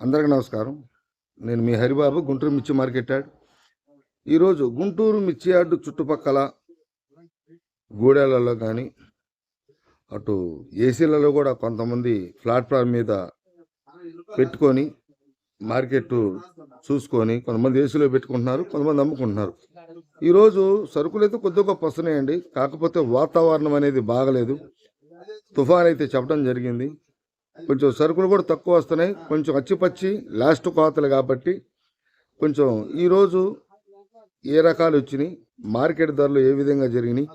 అందరికీ నమస్కారం. నేను మీ హరిబాబు గుంటూరు మిర్చి మార్కెట్ యార్డ్ ఈరోజు గుంటూరు మిర్చి యార్డు చుట్టుపక్కల గూడెలలో కానీ అటు ఏసీలలో కూడా కొంతమంది ప్లాట్ఫామ్ మీద పెట్టుకొని మార్కెట్ చూసుకొని కొంతమంది ఏసీలో పెట్టుకుంటున్నారు కొంతమంది అమ్ముకుంటున్నారు. ఈరోజు సరుకులు అయితే కొద్ది గొప్ప వస్తున్నాయండి. కాకపోతే వాతావరణం అనేది బాగలేదు. తుఫాన్ అయితే చెప్పడం జరిగింది. కొంచెం సరుకులు కూడా తక్కువ వస్తున్నాయి. కొంచెం అచ్చిపచ్చి లాస్ట్ కోతలు కాబట్టి కొంచెం ఈరోజు ఏ రకాలు వచ్చినాయి మార్కెట్ ధరలు ఏ విధంగా జరిగినాయి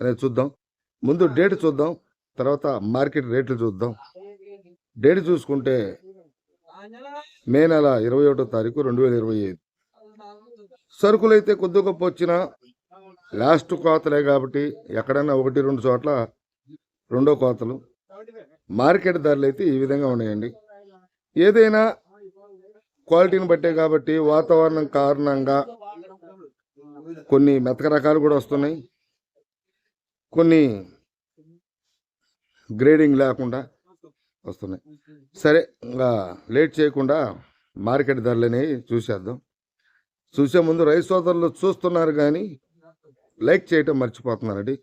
అనేది చూద్దాం. ముందు డేట్ చూద్దాం తర్వాత మార్కెట్ రేట్లు చూద్దాం. డేట్ చూసుకుంటే మే నెల ఇరవై ఒకటో తారీఖు రెండు వేల ఇరవై ఐదు. సరుకులు అయితే కొద్ది గొప్ప వచ్చిన లాస్ట్ కోతలే కాబట్టి ఎక్కడైనా ఒకటి రెండు చోట్ల రెండో కోతలు. మార్కెట్ ధరలు అయితే ఈ విధంగా ఉన్నాయండి. ఏదైనా క్వాలిటీని బట్టే కాబట్టి వాతావరణం కారణంగా కొన్ని మెతక రకాలు కూడా వస్తున్నాయి. కొన్ని గ్రేడింగ్ లేకుండా వస్తున్నాయి. సరే ఇంకా లేట్ చేయకుండా మార్కెట్ ధరలని చూసేద్దాం. చూసే ముందు రైతు సోదరులు చూస్తున్నారు కానీ లైక్ చేయటం మర్చిపోతున్నారండి.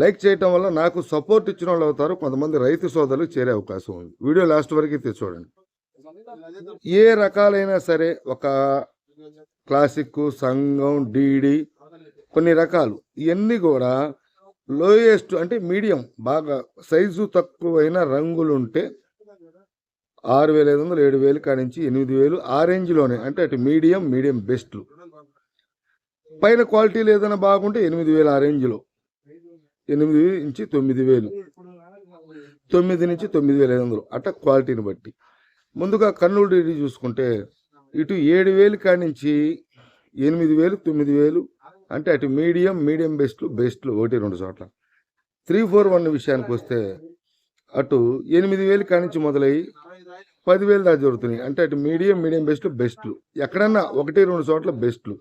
లైక్ చేయటం వల్ల నాకు సపోర్ట్ ఇచ్చిన వాళ్ళు అవుతారు కొంతమంది రైతు సోదరులు చేరే అవకాశం ఉంది. వీడియో లాస్ట్ వరకు అయితే చూడండి ఏ రకాలైనా సరే ఒక క్లాసిక్ సంఘం డీడీ కొన్ని రకాలు. ఇవన్నీ కూడా లోయెస్ట్ అంటే మీడియం బాగా సైజు తక్కువైన రంగులు ఉంటే ఆరు వేల ఐదు వందలు ఏడు వేలు కానించి ఎనిమిది వేలు ఆ రేంజ్లోనే. అంటే అటు మీడియం మీడియం బెస్ట్లు. పైన క్వాలిటీలు ఏదైనా బాగుంటే ఎనిమిది వేలు ఆ రేంజ్లో. ఎనిమిది నుంచి తొమ్మిది వేలు. తొమ్మిది నుంచి తొమ్మిది వేల ఐదు వందలు. అట్ట క్వాలిటీని బట్టి. ముందుగా కర్నూలు డీడీ చూసుకుంటే ఇటు ఏడు వేలు కానించి ఎనిమిది వేలు తొమ్మిది వేలు అంటే అటు మీడియం మీడియం బెస్ట్లు బెస్ట్లు ఒకటి రెండు చోట్ల. త్రీ ఫోర్ వన్ విషయానికి వస్తే అటు ఎనిమిది వేలు కానించి మొదలై పదివేలు దాకా జరుగుతున్నాయి. అంటే అటు మీడియం మీడియం బెస్ట్లు బెస్ట్లు ఎక్కడన్నా ఒకటి రెండు చోట్ల బెస్ట్లు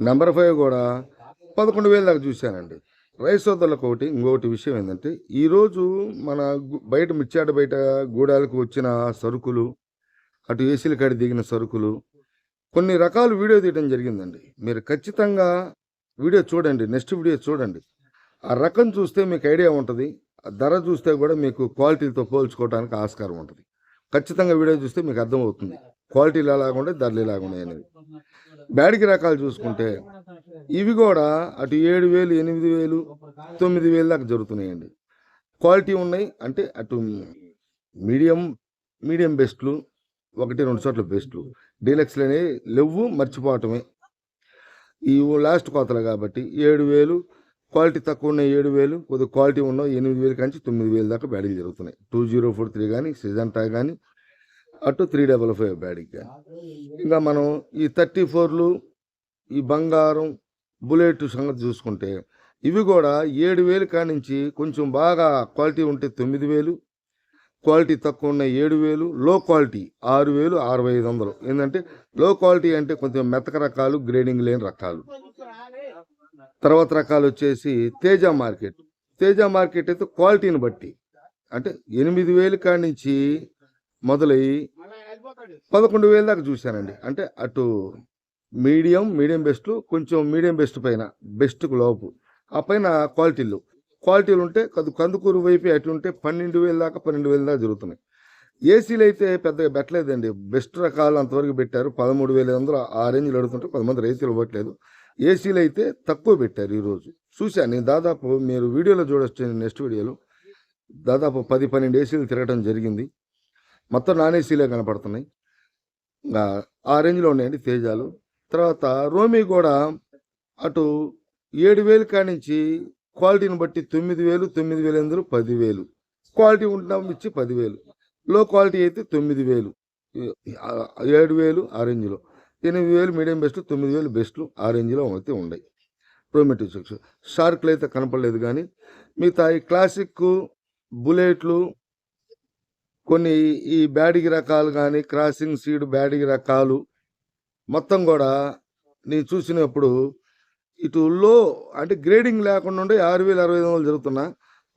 నెంబర్ ఫైవ్ కూడా పదకొండు వేలు దాకా చూశానండి. రైస్ సోదరులకు ఒకటి ఇంకొకటి విషయం ఏంటంటే ఈరోజు మన బయట మిర్చాడ బయట గూడాలకు వచ్చిన సరుకులు అటు ఏసీల కాడి దిగిన సరుకులు కొన్ని రకాలు వీడియో తీయడం జరిగిందండి. మీరు ఖచ్చితంగా వీడియో చూడండి నెక్స్ట్ వీడియో చూడండి. ఆ రకం చూస్తే మీకు ఐడియా ఉంటుంది ఆ ధర చూస్తే కూడా మీకు క్వాలిటీతో పోల్చుకోవడానికి ఆస్కారం ఉంటుంది. ఖచ్చితంగా వీడియో చూస్తే మీకు అర్థమవుతుంది. క్వాలిటీలు ఎలాగుండే ధరలు ఎలాగున్నాయి అనేది. బ్యాడికి రకాలు చూసుకుంటే ఇవి కూడా అటు ఏడు వేలు ఎనిమిది వేలు తొమ్మిది వేలు దాకా జరుగుతున్నాయండి. క్వాలిటీ ఉన్నాయి అంటే అటు మీడియం మీడియం బెస్ట్లు ఒకటి రెండు చోట్ల బెస్ట్లు. డీలక్స్లు అనేవి లెవ్వు మర్చిపోవటమే. ఈ లాస్ట్ కోతలు కాబట్టి ఏడు వేలు క్వాలిటీ తక్కువ ఉన్న ఏడు వేలు కొద్దిగా క్వాలిటీ ఉన్న ఎనిమిది వేలు కంచి తొమ్మిది వేలు దాకా బ్యాటింగ్ జరుగుతున్నాయి. టూ జీరో ఫోర్ త్రీ కానీ సిజంటా కానీ అటు త్రీ డబల్ ఫైవ్ బ్యాటింగ్ కానీ ఇంకా మనం ఈ థర్టీ ఫోర్లు ఈ బంగారం బుల్లెట్ సంగతి చూసుకుంటే ఇవి కూడా ఏడు వేలు కానించి కొంచెం బాగా క్వాలిటీ ఉంటే తొమ్మిది వేలు క్వాలిటీ తక్కువ ఉన్న ఏడు వేలు లో క్వాలిటీ ఆరు వేలు అరవై ఐదు వందలు. ఏంటంటే లో క్వాలిటీ అంటే కొంచెం మెతక రకాలు గ్రేడింగ్ లేని రకాలు. తర్వాత రకాలు వచ్చేసి తేజ మార్కెట్. తేజ మార్కెట్ అయితే క్వాలిటీని బట్టి. అంటే ఎనిమిది వేలు కానించి మొదలై పదకొండు వేల దాకా చూశానండి. అంటే అటు మీడియం మీడియం బెస్ట్ కొంచెం మీడియం బెస్ట్ పైన బెస్ట్కు లోపు. ఆ పైన క్వాలిటీలు క్వాలిటీలు ఉంటే కదు కందుకూరు వైపు అటు ఉంటే పన్నెండు వేల దాకా పన్నెండు వేల దాకా జరుగుతున్నాయి. ఏసీలు అయితే పెద్దగా పెట్టలేదండి. బెస్ట్ రకాలు అంతవరకు పెట్టారు. పదమూడు వేల ఐదు వందలు ఆ రేంజ్లో అడుగుతుంటే కొంతమంది రైతులు ఇవ్వట్లేదు. ఏసీలు అయితే తక్కువ పెట్టారు ఈరోజు. చూశాను నేను దాదాపు మీరు వీడియోలో చూడొచ్చు నెక్స్ట్ వీడియోలో. దాదాపు పది పన్నెండు ఏసీలు తిరగడం జరిగింది. మొత్తం నాన్ ఏసీలే కనపడుతున్నాయి. ఆ రేంజ్లో ఉన్నాయండి తేజాలు. తర్వాత రోమి కూడా అటు ఏడు వేలు కానించి క్వాలిటీని బట్టి తొమ్మిది వేలు తొమ్మిది వేలు ఎందుకు పదివేలు క్వాలిటీ ఉండడం ఇచ్చి పదివేలు లో క్వాలిటీ అయితే తొమ్మిది వేలు. ఏడు వేలు ఆ రేంజ్లో. ఎనిమిది వేలు మీడియం బెస్ట్ తొమ్మిది వేలు బెస్ట్లు ఆ రేంజ్లో అయితే ఉన్నాయి ప్రోమెటివ్ సిక్స్. షార్క్లు అయితే కనపడలేదు కానీ మిగతా ఈ క్లాసిక్ బుల్లెట్లు కొన్ని ఈ బ్యాడిగి రకాలు కానీ క్రాసింగ్ సీడ్ బ్యాడిగి రకాలు మొత్తం కూడా నేను చూసినప్పుడు ఇటు లో అంటే గ్రేడింగ్ లేకుండా ఉండే ఆరు వేలు అరవై ఐదు వందలు జరుగుతున్నా.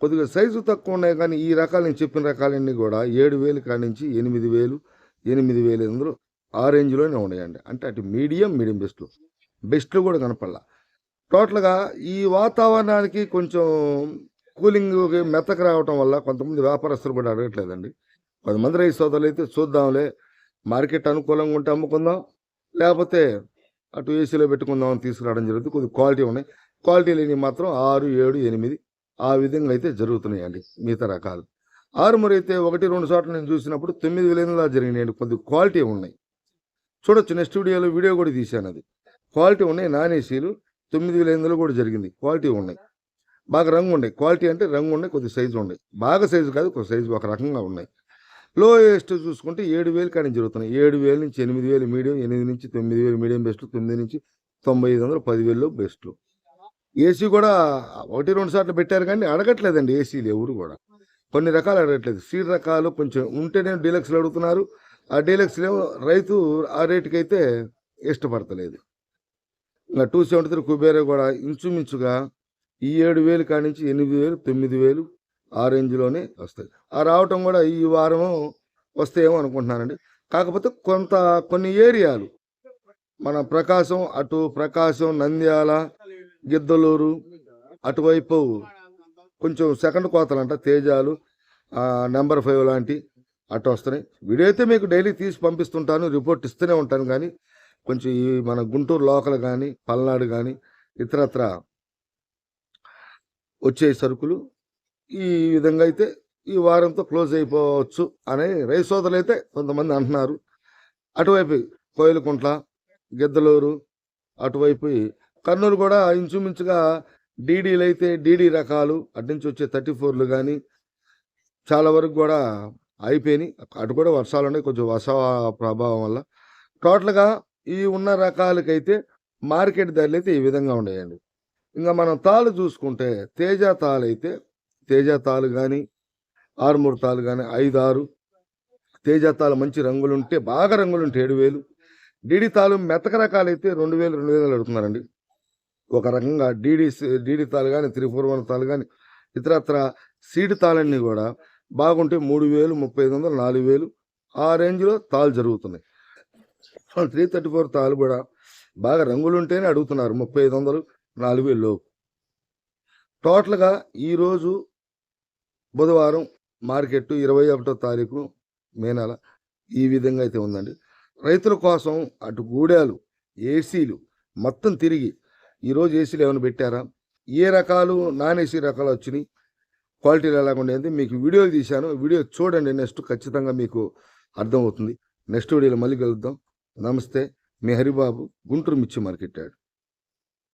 కొద్దిగా సైజు తక్కువ ఉన్నాయి కానీ ఈ రకాలు నేను చెప్పిన రకాలన్నీ కూడా ఏడు వేలు కాడి నుంచి ఎనిమిది వేలు ఎనిమిది వేలు అందులో ఆ రేంజ్లోనే ఉన్నాయండి. అంటే అటు మీడియం మీడియం బెస్ట్లు. బెస్ట్లు కూడా కనపడాల. టోటల్గా ఈ వాతావరణానికి కొంచెం కూలింగ్ మెత్తకు రావటం వల్ల కొంతమంది వ్యాపారస్తులు కూడా అడగట్లేదండి. కొంతమంది రైతు సోదరులు అయితే చూద్దాంలే మార్కెట్ అనుకూలంగా ఉంటే అమ్ముకుందాం లేకపోతే అటు ఏసీలో పెట్టుకుందాం అని తీసుకురావడం జరుగుతుంది. కొద్ది క్వాలిటీ ఉన్నాయి. క్వాలిటీ లేని మాత్రం ఆరు ఏడు ఎనిమిది ఆ విధంగా అయితే జరుగుతున్నాయండి మిగతా రకాలు. ఆరుమూరు అయితే ఒకటి రెండు చోట్ల నేను చూసినప్పుడు తొమ్మిది వేల జరిగినాయండి. కొద్ది క్వాలిటీ ఉన్నాయి. చూడొచ్చు నెక్స్ట్ వీడియోలో వీడియో కూడా తీశాను అది. క్వాలిటీ ఉన్నాయి నాన్ ఏసీలు తొమ్మిది వేల ఎనిమిదిలో కూడా జరిగింది. క్వాలిటీ ఉన్నాయి. బాగా రంగు ఉన్నాయి. క్వాలిటీ అంటే రంగు ఉన్నాయి కొద్ది సైజు ఉన్నాయి. బాగా సైజు కాదు కొద్ది సైజు ఒక రకంగా ఉన్నాయి. లోయెస్ట్ చూసుకుంటే ఏడు వేలు కానీ జరుగుతున్నాయి. ఏడు వేల నుంచి ఎనిమిది వేలు మీడియం ఎనిమిది నుంచి తొమ్మిది వేలు మీడియం బెస్ట్ తొమ్మిది నుంచి తొంభై ఐదు వందలు పదివేలు బెస్ట్లు ఏసీ కూడా ఒకటి రెండు సార్లు పెట్టారు కానీ అడగట్లేదండి ఏసీలు ఎవరు కూడా. కొన్ని రకాలు అడగట్లేదు. సీడ్ రకాలు కొంచెం ఉంటేనే డీలక్స్లు అడుగుతున్నారు. ఆ డీలక్స్లో ఏమో రైతు ఆ రేటుకి అయితే ఇష్టపడతలేదు. ఇంకా టూ సెవెంటీ త్రీ కుబేరే కూడా ఇంచుమించుగా ఈ ఏడు వేలు కానించి ఎనిమిది వేలు తొమ్మిది వేలు ఆ రేంజ్లోనే వస్తాయి. ఆ రావటం కూడా ఈ వారం వస్తాయేమో అనుకుంటున్నానండి. కాకపోతే కొంత కొన్ని ఏరియాలు మన ప్రకాశం అటు ప్రకాశం నంద్యాల గిద్దలూరు అటువైపు కొంచెం సెకండ్ కోతలంట తేజాలు నెంబర్ ఫైవ్ లాంటి అటు వస్తున్నాయి. వీడియో అయితే మీకు డైలీ తీసి పంపిస్తుంటాను రిపోర్ట్ ఇస్తూనే ఉంటాను కానీ కొంచెం ఈ మన గుంటూరు లోకల్ కానీ పల్నాడు కానీ ఇతరత్ర వచ్చే సరుకులు ఈ విధంగా అయితే ఈ వారంతో క్లోజ్ అయిపోవచ్చు అని రైసోదలు అయితే కొంతమంది అంటున్నారు. అటువైపు కోయిలకుంట్ల గిద్దలూరు అటువైపు కర్నూలు కూడా ఇంచుమించుగా డీడీలు అయితే డీడీ రకాలు అటు నుంచి వచ్చే థర్టీ ఫోర్లు కానీ చాలా వరకు కూడా అయిపోయినాయి అటు కూడా వర్షాలు ఉన్నాయి. కొంచెం వర్ష ప్రభావం వల్ల. టోటల్గా ఈ ఉన్న రకాలకైతే మార్కెట్ ధరలు అయితే ఈ విధంగా ఉన్నాయండి. ఇంకా మనం తాళ్ళు చూసుకుంటే తేజ తాళ్ళు అయితే తేజ తాళ్ళు కానీ ఆరుమూరు తాళ్ళు కానీ ఐదు ఆరు తేజ తాళ్ళు మంచి రంగులు ఉంటే బాగా రంగులు ఉంటే ఏడు వేలు డీడీ తాళ్ళు మెతక రకాలు అయితే రెండు వేలు రెండు వేలు అడుగుతున్నారండి. ఒక రకంగా డీడీ డీడీ తాళ్ళు కానీ త్రిపురవన వన్ తాళ్ళు కానీ ఇతరత్ర సీడ్ తాళన్నీ కూడా బాగుంటే మూడు వేలు ముప్పై ఐదు వందలు నాలుగు వేలు. ఆ రేంజ్లో తాళ్ళు జరుగుతున్నాయి. త్రీ థర్టీ ఫోర్ తాళ్ళు కూడా బాగా రంగులు ఉంటేనే అడుగుతున్నారు. ముప్పై ఐదు వందలు నాలుగు వేలు లోపు. టోటల్గా ఈరోజు బుధవారం మార్కెట్ ఇరవై ఒకటో తారీఖు మే నెల ఈ విధంగా అయితే ఉందండి. రైతుల కోసం అటు గూడాలు ఏసీలు మొత్తం తిరిగి ఈరోజు ఏసీలు ఏమైనా పెట్టారా? ఏ రకాలు నాన్ ఏసీ రకాలు వచ్చినాయి? క్వాలిటీలు ఎలా ఉండేది మీకు వీడియోలు తీశాను. వీడియో చూడండి నెక్స్ట్ ఖచ్చితంగా మీకు అర్థమవుతుంది. నెక్స్ట్ వీడియోలో మళ్ళీ కలుద్దాం. నమస్తే. మీ హరిబాబు గుంటూరు మిర్చి మార్కెట్ యాడ్.